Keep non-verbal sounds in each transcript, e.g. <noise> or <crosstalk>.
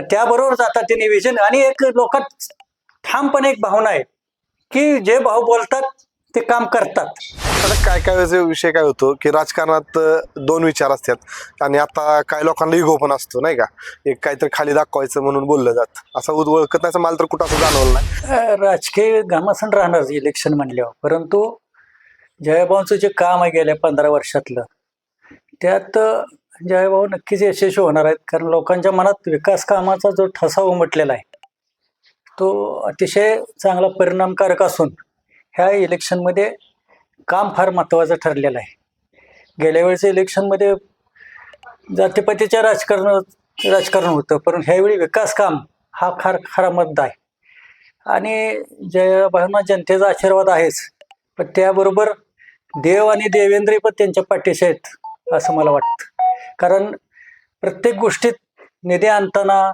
त्याबरोबर जातात ते निवेदन. आणि एक लोकात ठामपणे एक भावना आहे की जे भाऊ बोलतात ते काम करतात. आता काय काय वेळेस विषय काय होतो की राजकारणात दोन विचार असतात. आणि आता काय लोकांना इगो पण असतो नाही का? एक काहीतरी खाली दाखवायचं म्हणून बोललं जात. असं उद- ओळखत नाही मला तर कुठं असं जाणवलं नाही. राजकीय घमासन राहणार इलेक्शन म्हणल्यावर. परंतु जयभाऊचं जे काम आहे गेल्या पंधरा वर्षातलं त्यात जयभाऊ नक्कीच यशस्वी होणार आहेत. कारण लोकांच्या मनात विकास कामाचा जो ठसा उमटलेला आहे तो अतिशय चांगला परिणामकारक असून ह्या इलेक्शनमध्ये काम फार महत्त्वाचं ठरलेलं आहे. गेल्या वेळेच्या इलेक्शनमध्ये जातीपातीच्या राजकारण राजकारण होतं पण ह्यावेळी विकास काम हा फार खरा मुद्दा आहे. आणि जयभावना जनतेचा आशीर्वाद आहेच पण त्याबरोबर देव आणि देवेंद्रही पण त्यांच्या पाठीशी आहेत असं मला वाटतं. कारण प्रत्येक गोष्टीत निधी आणताना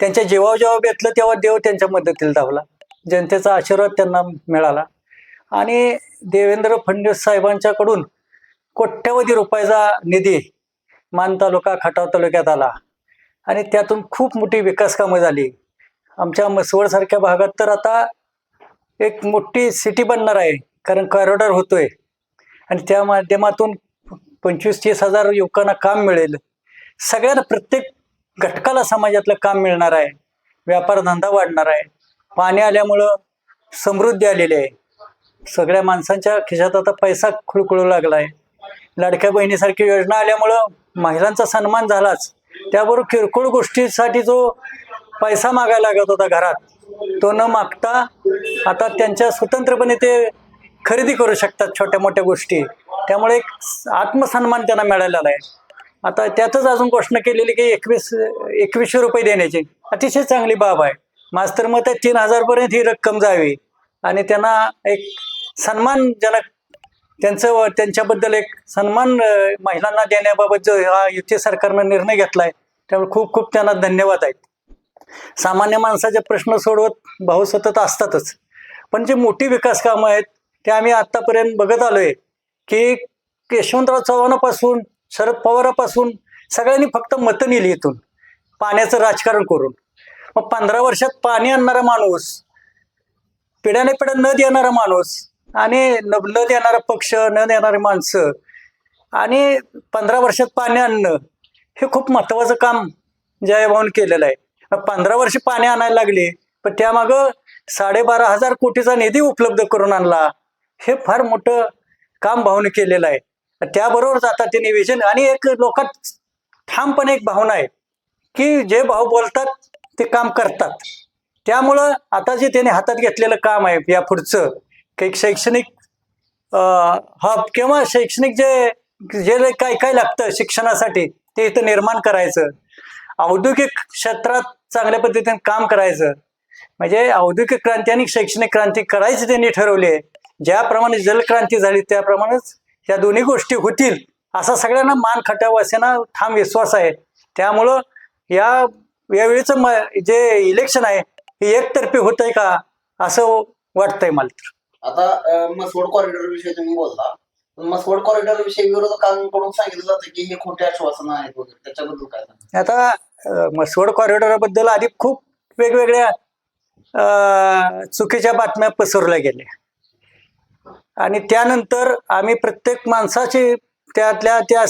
त्यांच्या जेव्हा जेव्हा बेतलं तेव्हा देव त्यांच्या मदतीला धावला. जनतेचा आशीर्वाद त्यांना मिळाला. आणि देवेंद्र फडणवीस साहेबांच्याकडून कोट्यवधी रुपयाचा निधी मान तालुका खटाव तालुक्यात आला. आणि त्यातून खूप मोठी विकास कामं झाली. आमच्या मसवडसारख्या भागात तर आता एक मोठी सिटी बनणार आहे. कारण कॉरिडॉर होतोय. आणि त्या माध्यमातून पंचवीस तीस हजार युवकांना काम मिळेल. सगळ्यांना प्रत्येक घटकाला समाजातलं काम मिळणार आहे. व्यापार धंदा वाढणार आहे. पाणी आल्यामुळं समृद्धी आलेली आहे. सगळ्या माणसांच्या खिशात आता पैसा खुळखुळू लागला आहे. लाडक्या बहिणीसारखी योजना आल्यामुळं महिलांचा सन्मान झालाच. त्याबरोबर किरकोळ गोष्टीसाठी जो पैसा मागायला लागत होता घरात तो न मागता आता त्यांच्या स्वतंत्रपणे ते खरेदी करू शकतात छोट्या मोठ्या गोष्टी. त्यामुळे एक आत्मसन्मान त्यांना मिळालेला आहे. आता त्यातच अजून घोषणा केलेली की एकवीस एकवीसशे रुपये देण्याची. अतिशय चांगली बाब आहे. मास्तर मग त्या तीन हजारपर्यंत ही रक्कम जावी. आणि त्यांना एक सन्मानजनक त्यांचं त्यांच्याबद्दल एक सन्मान महिलांना देण्याबाबत जो हा युती सरकारनं निर्णय घेतलाय त्यामुळे खूप खूप त्यांना धन्यवाद आहेत. सामान्य माणसाचे प्रश्न सोडवत भाऊ सतत असतातच. पण जे मोठी विकास कामं आहेत ते आम्ही आत्तापर्यंत बघत आलोय. की यशवंतराव चव्हाणापासून शरद पवारापासून सगळ्यांनी फक्त मतं नेली इथून पाण्याचं राजकारण करून. मग पंधरा वर्षात पाणी आणणारा माणूस पिढ्याने पिढ्या न देणारा माणूस आणि न न देणारा पक्ष न देणारी माणसं आणि पंधरा वर्षात पाणी आणणं हे खूप महत्वाचं काम जयभाऊन केलेलं आहे. पंधरा वर्ष पाणी आणायला लागले पण त्यामागं साडेबारा हजार कोटीचा निधी उपलब्ध करून आणला हे फार मोठं काम भावने केलेलं आहे. त्याबरोबर जातात ते निवेदन. आणि एक लोकात ठामपणे एक भावना आहे की जे भाऊ बोलतात ते काम करतात. त्यामुळं आता जे त्याने हातात घेतलेलं काम आहे या पुढचं काही शैक्षणिक हब किंवा शैक्षणिक जे जे काय काय लागतं शिक्षणासाठी ते इथं निर्माण करायचं. औद्योगिक क्षेत्रात चांगल्या पद्धतीने काम करायचं. म्हणजे औद्योगिक क्रांती आणि शैक्षणिक क्रांती करायची त्यांनी ठरवली आहे. ज्याप्रमाणे जलक्रांती झाली त्याप्रमाणेच या दोन्ही गोष्टी होतील असा सगळ्यांना मान खटावासींना ठाम विश्वास आहे. त्यामुळं या यावेळीचं म जे इलेक्शन आहे हे एकतर्फी होत आहे का असं वाटतंय मला तर. आता मसवड कॉरिडॉर विषयी तुम्ही बोलला. मसवड कॉरिडॉर विषयी विरोधकांकडून सांगितलं जातं की हे खोटे आश्वासन आहेत वगैरे. त्याच्याबद्दल काय आता मसवड कॉरिडॉरबद्दल आधी खूप वेगवेगळ्या चुकीच्या बातम्या पसरवल्या गेल्या. आणि त्यानंतर आम्ही प्रत्येक माणसाची त्यातल्या त्या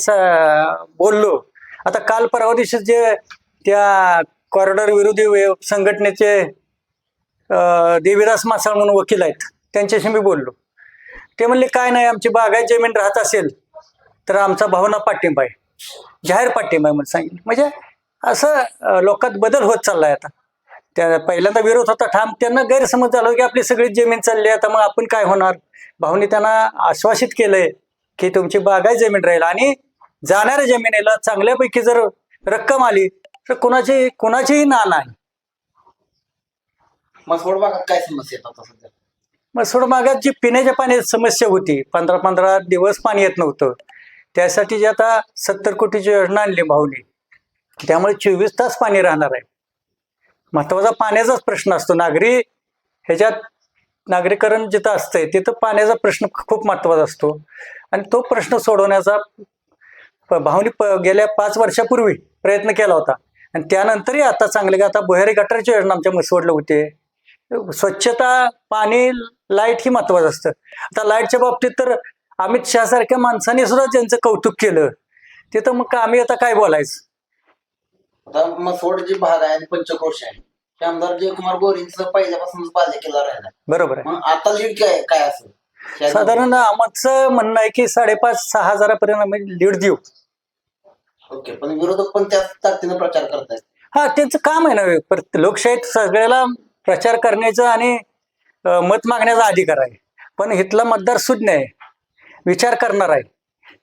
बोललो. आता काल परवा दिवशी जे त्या कॉरिडॉर विरोधी संघटनेचे देवीदास मासाळ म्हणून वकील आहेत त्यांच्याशी मी बोललो. ते म्हणले काय नाही आमची बागायत जमीन राहत असेल तर आमचा भावना पाठिंबा आहे. जाहीर पाठिंबा आहे म्हणून सांगितलं. म्हणजे असं लोकात बदल होत चाललाय आता. त्या पहिल्यांदा विरोध होता ठाम. त्यांना गैरसमज झाला की आपली सगळी जमीन चालली आहे, आता मग आपण काय होणार? भाऊनी त्यांना आश्वासित केलंय की तुमची बागायत जमीन राहील आणि जाणाऱ्या जमिनीला चांगल्यापैकी जर रक्कम आली तर कुणाची कुणाचीही ना नाही. मसवड भागात काय समस्या येतात सध्या? सोड मागात जी पिण्याच्या पाण्याची समस्या होती पंधरा पंधरा दिवस पाणी येत नव्हतं. त्यासाठी जी आता सत्तर कोटीची योजना आणली भाऊनी त्यामुळे चोवीस तास पाणी राहणार आहे. महत्त्वाचा पाण्याचाच प्रश्न असतो. नागरी ह्याच्यात नागरीकरण जिथं असतंय तिथं पाण्याचा प्रश्न खूप महत्त्वाचा असतो. आणि तो प्रश्न सोडवण्याचा प- भाऊनी प गेल्या पाच वर्षापूर्वी प्रयत्न केला होता. आणि त्यानंतरही आता चांगले का आता भुयारी गटारची योजना आमच्या म्हसवडला होते. स्वच्छता पाणी लाइट ही महत्वाचं असतं. आता लाईटच्या बाबतीत तर अमित शहा सारख्या माणसाने सुद्धा त्यांचं कौतुक केलं. तिथं मग आम्ही आता काय बोलायचं? आता मसवड जी भाग आहे आणि पंचक्रोश आहे. आमदार जयकुमार गोरेंचं पहिल्यापासूनच बालेकिल्ला राहिला बरोबर आहे. मग आता लीड काय काय असेल? त्या- साधारण आमचं म्हणणं आहे की साडेपाच सहा हजारापर्यंत आम्ही लीड देऊ. ओके पण विरोधक पण त्याच ताकदीने प्रचार करतायत. हा त्यांचं काम आहे ना परत लोकशाहीत सगळ्याला प्रचार करण्याचा आणि अं, मत मागण्याचा अधिकार आहे. पण इथला मतदार सुज्ञ आहे. विचार करणार आहे.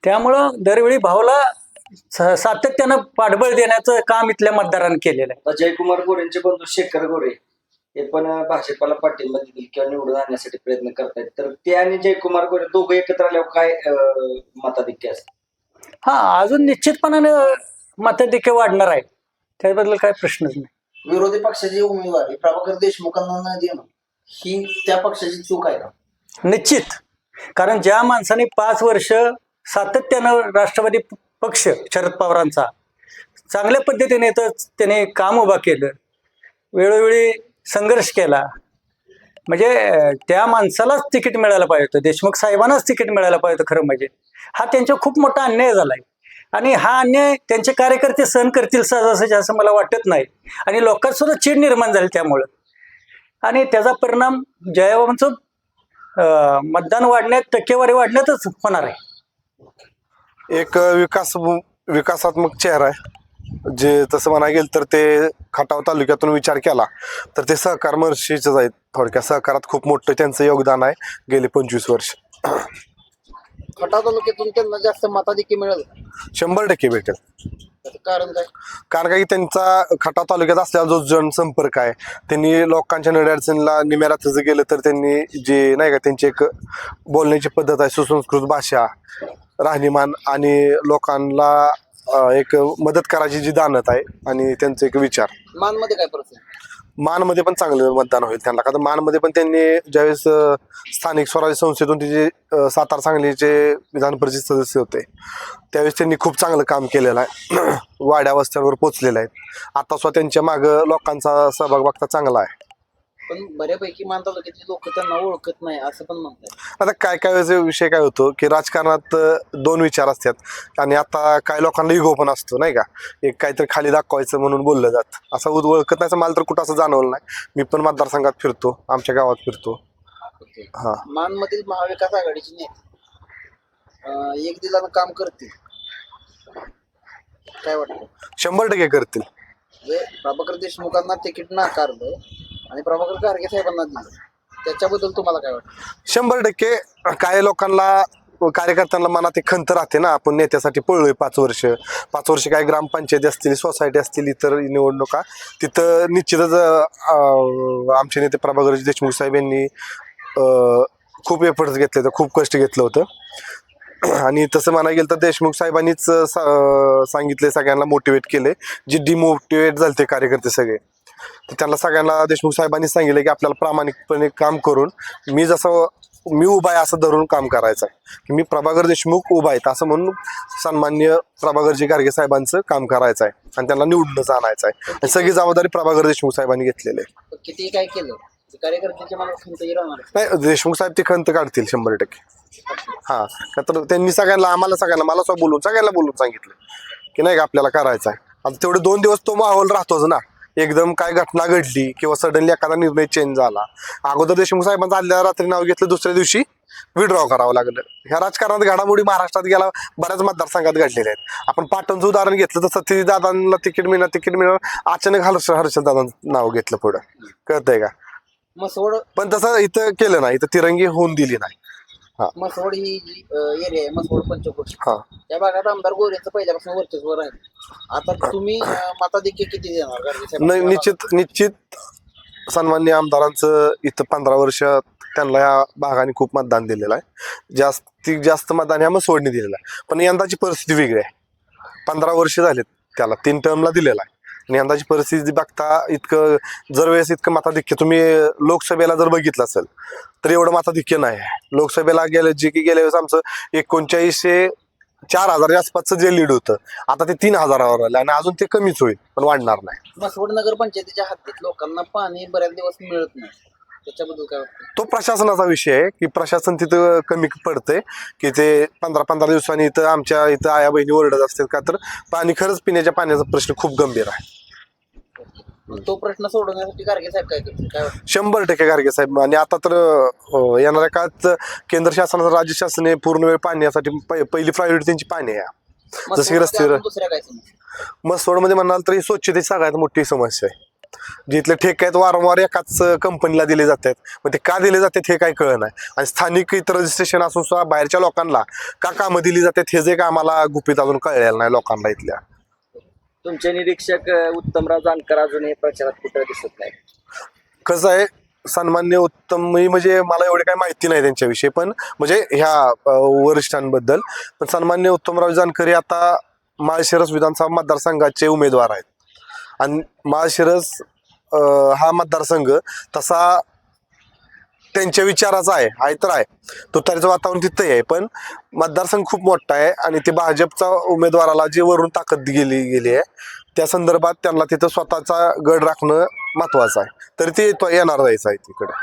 त्यामुळं दरवेळी भाऊला स- सातत्यानं पाठबळ देण्याचं काम इथल्या मतदारांनी केलेलं आहे. आता जयकुमार गोरेंचे बंधू शेखर गोरे हे पण भाजपाला पाठिंबा देतील किंवा निवडून आणण्यासाठी प्रयत्न करतायत. तर ते आणि जयकुमार गोरे दोघं एकत्र आल्यावर काय अं, मताधिक्य असतं? हा अजून निश्चितपणाने मताधिक्य वाढणार आहे. त्याबद्दल काय प्रश्नच नाही. विरोधी पक्षाची उमेदवारी प्रभाकर देशमुखांना न देणं ही त्या पक्षाची चूक आहे का? निश्चित. कारण ज्या माणसाने पाच वर्ष सातत्यानं राष्ट्रवादी प- पक्ष शरद पवारांचा. चांगल्या पद्धतीने तर त्याने काम उभा केलं. वेळोवेळी संघर्ष केला. म्हणजे त्या माणसालाच तिकीट मिळायला पाहिजे होतं. देशमुख साहेबांनाच तिकीट मिळायला पाहिजे होतं खरं म्हणजे. हा त्यांच्या खूप मोठा अन्याय झालाय. आणि हा अन्याय त्यांचे कार्यकर्ते सहन करतील सहजासहजी असं मला वाटत नाही. आणि लोकांत सुद्धा चीड निर्माण झाली त्यामुळं. आणि त्याचा परिणाम जयबाबांचं मतदान वाढण्यात टक्केवारी वाढण्यातच होणार आहे. एक विकास विकासात्मक चेहरा आहे. जे तसं म्हणा गेलं तर ते खटाव तालुक्यातून विचार केला तर ते सहकार महर्षीचंच आहेत. थोडक्यात सहकारात खूप मोठं त्यांचं योगदान आहे गेले पंचवीस वर्ष. खटाव तालुक्यातून त्यांना जास्त मताधिक्य मिळेल. शंभर टक्के भेटेल. त्याचं कारण काय? कारण का की त्यांचा खटाव तालुक्यात असलेला जो जनसंपर्क आहे त्यांनी लोकांच्या नड्याडचणीला निम्या रात्रीचं गेलं तर त्यांनी जे नाही का त्यांची एक बोलण्याची पद्धत आहे सुसंस्कृत भाषा राहणीमान आणि लोकांना अं, एक मदत करायची जी दानत आहे आणि त्यांचे एक विचार. मानमध्ये काय परिस्थिती मानमध्ये पण चांगलं मतदान होईल त्यांना. कारण मानमध्ये पण त्यांनी ज्यावेळेस स्थानिक स्वराज्य संस्थेतून ते जे सातारा सांगलीचे विधान परिषद सदस्य होते त्यावेळेस त्यांनी खूप चांगलं काम केलेलं आहे. <clears throat> वाड्या वस्त्यांवर पोचलेलं आहे आता स्वतः त्यांच्या मागं लोकांचा सहभाग बघता चांगला आहे. पण बऱ्यापैकी मान तालुक्यातली लोक त्यांना ओळखत नाही असं पण म्हणतात. आता काय काय वेळेस विषय काय होतो की राजकारणात अं, दोन विचार असतात. आणि आता काय लोकांना इगो पण असतो नाही का? एक काहीतरी खाली दाखवायचं म्हणून बोललं जात. असं उद- ओळखत नाही मला तर कुठं असं जाणवलं नाही. मी पण मतदारसंघात फिरतो आमच्या गावात फिरतो. हा. मान मधील महाविकास आघाडीचे नेते अं, एक दिलानं काम करतील. काय वाटतं? शंभर टक्के करतील. म्हणजे प्रभाकर देशमुखांना तिकीट नाकारलं. आणि प्रभाकर गारगे साहेबांना त्याच्याबद्दल तुम्हाला काय वाटतं? शंभर टक्के काही लोकांना कार्यकर्त्यांना मनात एक खंत राहते ना. आपण नेत्यासाठी पळलोय पाच वर्ष. पाच वर्ष काय ग्रामपंचायती असतील सोसायटी असतील इतर निवडणुका तिथं निश्चितच अं, आमचे नेते प्रभाकर देशमुख साहेब यांनी अं, खूप एफर्ट्स घेतले होते खूप कष्ट घेतलं होतं. आणि तसं म्हणायला गेलं तर देशमुख साहेबांनीच सा- सांगितले सगळ्यांना मोटिवेट केले. जे डिमोटिवेट झाले ते कार्यकर्ते सगळे. तर त्यांना सगळ्यांना देशमुख साहेबांनी सांगितलं की आपल्याला प्रामाणिकपणे काम करून मी जसं मी उभा आहे असं धरून काम करायचं आहे. की मी प्रभाकर देशमुख उभा आहेत असं म्हणून सन्मान्य प्रभाकरजी गार्गे साहेबांचं काम करायचं आहे आणि त्यांना निवडूनच आणायचं आहे. आणि सगळी जबाबदारी प्रभाकर देशमुख साहेबांनी घेतलेली आहे. किती काय केलं नाही देशमुख साहेब ते खंत काढतील शंभर टक्के. हा तर त्यांनी सगळ्यांना आम्हाला सगळ्यांना मला स्वतः बोलून सगळ्यांना बोलून सांगितलं की नाही का आपल्याला करायचं आहे. आता तेवढे दोन दिवस तो माहोल राहतोच ना. एकदम काय घटना घडली किंवा सडनली एखादा निर्णय चेंज झाला. अगोदर देशमुख साहेबांचं आदल्या रात्री नाव घेतलं दुसऱ्या दिवशी विड्रॉ करावं लागलं. ह्या राजकारणात घडामोडी महाराष्ट्रात गेला बऱ्याच मतदारसंघात घडलेल्या आहेत. आपण पाटणचं उदाहरण घेतलं तर सतीश दादांना तिकीट मिळणार तिकीट मिळणार अचानक हर्ष हर्षद दादांचं नाव घेतलं पुढं. कळतंय का? मसवड पण तसं इथं केलं नाही. इथं तिरंगी होऊन दिली नाही. मसवड ही जी एरिया आहे मसवड पंचकोश हा. त्या भागात आमदार गोरेचं पहिल्यापासून वर्चस्व राहील आता तुम्ही अं, मताधिक्य किती देणार? नाही निश्चित निश्चित सन्मान्य आमदारांचं इथं पंधरा वर्ष त्यांना या भागाने खूप मतदान दिलेलं आहे. जास्तीत जास्त मतदान ह्या मग सोडणी दिलेलं आहे. पण यंदाची परिस्थिती वेगळी आहे. पंधरा वर्ष झालेत त्याला तीन टर्मला दिलेला आहे. आणि यंदाची परिस्थिती बघता इतकं जर वेळेस इतकं मताधिक्य तुम्ही लोकसभेला जर बघितलं असेल तर एवढं मताधिक्य नाही. आहे लोकसभेला गेले जे की गेल्या वेळेस आमचं एकोणचाळीसशे चार हजाराच्या आसपासचं जे लीड होतं आता ते तीन हजारावर आलं आणि अजून ते कमीच होईल पण वाढणार नाही. मसवड नगर पंचायतीच्या हद्दीत लोकांना पाणी बऱ्याच दिवस मिळत नाही. त्याच्याबद्दल काय वाटतं? तो प्रशासनाचा विषय आहे की प्रशासन तिथं कमी पडतंय की ते पंधरा पंधरा दिवसांनी इथं आमच्या इथं आया बहिणी ओरडत असतात का तर पाणी खरंच पिण्याच्या पाण्याचा प्रश्न खूप गंभीर आहे. तो प्रश्न सोडवण्यासाठी गार्गे साहेब काय करतील? काय वाटतं? शंभर टक्के गाडगे साहेब. आणि आता तर अं, येणाऱ्या काळात केंद्र शासनाचं राज्य शासन हे पूर्ण वेळ पाण्यासाठी पहि- पहिली प्रायोरिटी त्यांची पाणी आहे. जसं की दुसऱ्या काय समस्या? मसवडमध्ये म्हणाल तर ही स्वच्छतेची सगळ्यात मोठी समस्या आहे. जिथले ठेके आहेत वारंवार एकाच कंपनीला दिले जातात. मग ते का दिले जातात हे काही कळ नाही. आणि स्थानिक इतर रजिस्ट्रेशन असून सुद्धा बाहेरच्या लोकांना का कामं दिली जातात हे जे का आम्हाला गुपित अजून कळलेलं नाही लोकांना इथल्या. तुमचे निरीक्षक उत्तमराव जानकर अजूनही प्रचारात कुठं दिसत नाही कसं आहे सन्मान्य उत्तम मी म्हणजे मला एवढे काही माहिती नाही त्यांच्याविषयी पण म्हणजे ह्या वरिष्ठांबद्दल. पण सन्मान्य उत्तमराव जानकरी आता माळशिरस विधानसभा मतदारसंघाचे उमेदवार आहेत. आणि माळशिरस हा मतदारसंघ तसा त्यांच्या विचाराचा आहे आहे तर आहे. तुतारीचं वातावरण तिथंही आहे पण मतदारसंघ खूप मोठा आहे आणि ते भाजपचा उमेदवाराला जे वरून ताकद गेली गेली आहे त्या संदर्भात त्यांना तिथं स्वतःचा गड राखणं महत्वाचं आहे. तरी ते येतो येणार जायचं आहे तिकडे.